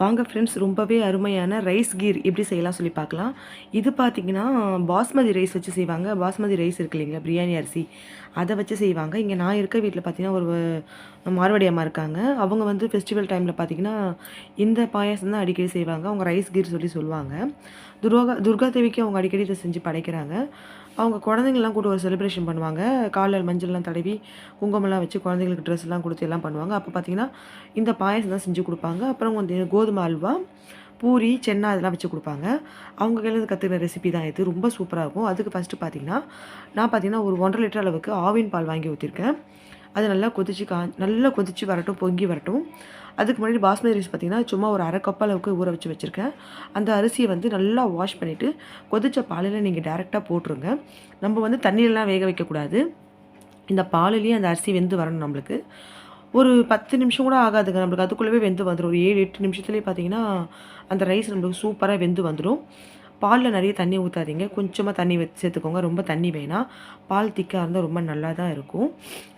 வாங்க ஃப்ரெண்ட்ஸ் ரொம்பவே அருமையான ரைஸ் கீர் எப்படி செய்யலாம் சொல்லி பார்க்கலாம். இது பார்த்தீங்கன்னா பாஸ்மதி ரைஸ் வச்சு செய்வாங்க. பாஸ்மதி ரைஸ் இருக்கு இல்லைங்களா பிரியாணி அரிசி. அதை வச்சு செய்வாங்க. இங்கே நான் இருக்க வீட்டில் பார்த்தீங்கன்னா ஒரு மார்வடி அம்மா இருக்காங்க. அவங்க வந்து ஃபெஸ்டிவல் டைமில் பார்த்தீங்கன்னா இந்த பாயாசம் தான் அடிக்கடி செய்வாங்க. அவங்க ரைஸ் கீர் சொல்லி சொல்லுவாங்க. துர்கா துர்கா தேவிக்கு அவங்க அடிக்கடி இதை செஞ்சு படைக்கிறாங்க. அவங்க குழந்தைங்கள்லாம் கூட ஒரு செலிப்ரேஷன் பண்ணுவாங்க. காலில் மஞ்சள்லாம் தடவி குங்குமம்லாம் வச்சு குழந்தைங்களுக்கு ட்ரெஸ்லாம் கொடுத்து எல்லாம் பண்ணுவாங்க. அப்போ பார்த்தீங்கன்னா இந்த பாயாசம் தான் செஞ்சு கொடுப்பாங்க. அப்புறம் வந்து கோதுமை அல்வா பூரி சென்னா இதெல்லாம் வச்சு கொடுப்பாங்க. அவங்க கையிலேருந்து கற்றுக்கிற ரெசிபி தான் இது. ரொம்ப சூப்பராக இருக்கும். அதுக்கு ஃபஸ்ட்டு பார்த்தீங்கன்னா நான் பார்த்தீங்கன்னா ஒரு ஒன்றரை லிட்டர் அளவுக்கு ஆவின் பால் வாங்கி ஊற்றிருக்கேன் அது நல்லா கொதிச்சு கா நல்லா கொதிச்சு வரட்டும் பொங்கி வரட்டும். அதுக்கு முன்னாடி பாஸ்மதி ரைஸ் பார்த்திங்கன்னா சும்மா ஒரு அரை கப் அளவுக்கு ஊற வச்சு வச்சுருக்கேன். அந்த அரிசியை வந்து நல்லா வாஷ் பண்ணிவிட்டு கொதித்த பாலில் நீங்கள் டேரெக்டாக போட்டுருங்க. நம்ம வந்து தண்ணியிலலாம் வேக வைக்கக்கூடாது இந்த பாலிலேயே அந்த அரிசி வெந்து வரணும் நம்மளுக்கு. ஒரு பத்து நிமிஷம் கூட ஆகாதுங்க. நம்மளுக்கு அதுக்குள்ளவே வெந்து வந்துடும் ஒரு ஏழு எட்டு நிமிஷத்துலேயே பார்த்தீங்கன்னா அந்த ரைஸ் நம்மளுக்கு சூப்பராக வெந்து வந்துடும் பாலில் நிறைய தண்ணி ஊற்றாதீங்க கொஞ்சமாக தண்ணி வச்சு சேர்த்துக்கோங்க. ரொம்ப தண்ணி வேணாம். பால் திக்காக இருந்தால் ரொம்ப நல்லா தான் இருக்கும்.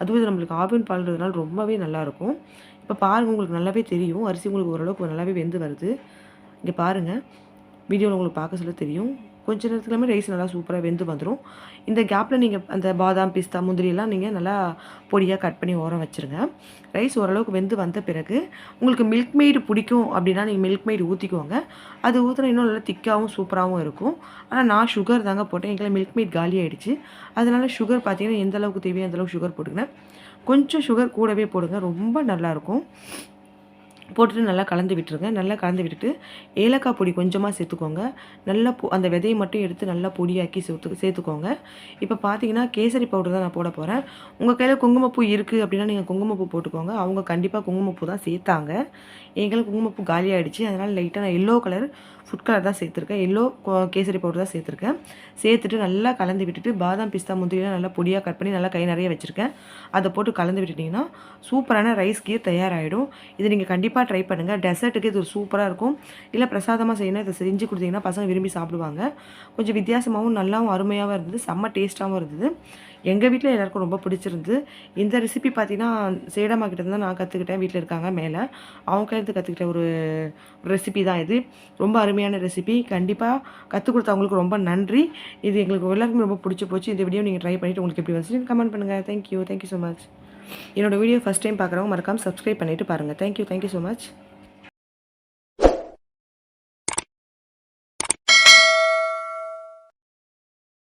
அதுவும் இது நம்மளுக்கு ஆவின் பால்ன்றதுனால ரொம்பவே நல்லாயிருக்கும் இப்போ பாருங்கள் உங்களுக்கு நல்லாவே தெரியும். அரிசி உங்களுக்கு ஓரளவுக்கு நல்லாவே வெந்து வருது. இங்கே பாருங்கள் வீடியோவில் உங்களுக்கு பார்க்க சொல்ல தெரியும். கொஞ்ச நேரத்துக்குலாமே ரைஸ் நல்லா சூப்பராக வெந்து வந்துடும் இந்த கேப்பில் நீங்கள் அந்த பாதாம் பிஸ்தா முந்திரியெல்லாம் நீங்கள் நல்லா பொடியாக கட் பண்ணி ஓரம் வச்சுருங்க. ரைஸ் ஓரளவுக்கு வெந்து வந்த பிறகு உங்களுக்கு மில்க் மெய்டு பிடிக்கும் அப்படின்னா நீங்கள் மில்க் மெய்டு ஊற்றிக்கோங்க அது ஊற்றினா இன்னும் நல்லா திக்காகவும் சூப்பராகவும் இருக்கும். ஆனால் நான் சுகர் தாங்க போட்டேன். எங்களை மில்க் மெய்ட் காலி ஆகிடுச்சு அதனால் சுகர் பார்த்தீங்கன்னா எந்த அளவுக்கு தேவையோ அந்தளவுக்கு சுகர் போட்டுக்கினேன் கொஞ்சம் சுகர் கூடவே போடுங்க. ரொம்ப நல்லாயிருக்கும் போட்டுட்டு நல்லா கலந்து விட்டுருங்க. நல்லா கலந்து விட்டுட்டு ஏலக்காய் பொடி கொஞ்சமாக சேர்த்துக்கோங்க. நல்லா பொ அந்த விதையை மட்டும் எடுத்து நல்லா பொடியாக்கி சேர்த்து சேர்த்துக்கோங்க. இப்போ பார்த்தீங்கன்னா கேசரி பவுடர் தான் நான் போட போகிறேன் உங்கள் கையில் குங்குமப்பூ இருக்குது அப்படின்னா நீங்கள் குங்குமப்பூ போட்டுக்கோங்க. அவங்க கண்டிப்பாக குங்குமப்பூ தான் சேர்த்தாங்க. எங்களுக்கு குங்குமப்பூ காலி ஆகிடுச்சு அதனால் லைட்டாக நான் எல்லோ கலர் ஃபுட் கலர் தான் சேர்த்துருக்கேன். எல்லோ கேசரி பவுடர் தான் சேர்த்துருக்கேன். சேர்த்துட்டு நல்லா கலந்து விட்டுட்டு பாதாம் பிஸ்தா முந்திரியெலாம் நல்லா பொடியாக கட் பண்ணி நல்லா கை நிறைய வச்சுருக்கேன். அதை போட்டு கலந்து விட்டுட்டிங்கன்னா சூப்பரான ரைஸ் கீர் தயாராகிடும் இது நீங்கள் கண்டிப்பாக ட்ரை பண்ணுங்கள் டெசர்ட்டுக்கு இது ஒரு சூப்பராக இருக்கும். இல்லை பிரசாதமாக செய்யணும் இதை செஞ்சு கொடுத்தீங்கன்னா பசங்க விரும்பி சாப்பிடுவாங்க. கொஞ்சம் வித்தியாசமாகவும் நல்லாவும் அருமையாகவும் இருந்தது. செம்ம டேஸ்ட்டாகவும் இருந்தது. எங்கள் வீட்டில் எல்லாருக்கும் ரொம்ப பிடிச்சிருந்து இந்த ரெசிபி பார்த்தீங்கன்னா சேடம்மா கிட்டே தான் நான் கற்றுக்கிட்டேன் வீட்டில் இருக்காங்க மேலே. அவங்க கையிலேருந்து கற்றுக்கிட்ட ஒரு ரெசிபி தான் இது. ரொம்ப அருமையான ரெசிபி கண்டிப்பாக கற்றுக் கொடுத்தவங்களுக்கு ரொம்ப நன்றி. இது எங்களுக்கு எல்லாருக்குமே ரொம்ப பிடிச்சி போச்சு. இந்த வீடியோ நீங்கள் ட்ரை பண்ணிவிட்டு உங்களுக்கு எப்படி வந்துச்சு கமெண்ட் பண்ணுங்கள் thank you thank you so much என்னோடய வீடியோ ஃபஸ்ட் டைம் பார்க்குறவங்க மறக்காமல் சப்ஸ்கிரைப் பண்ணிவிட்டு பாருங்கள் தேங்க்யூ தேங்க்யூ ஸோ மச்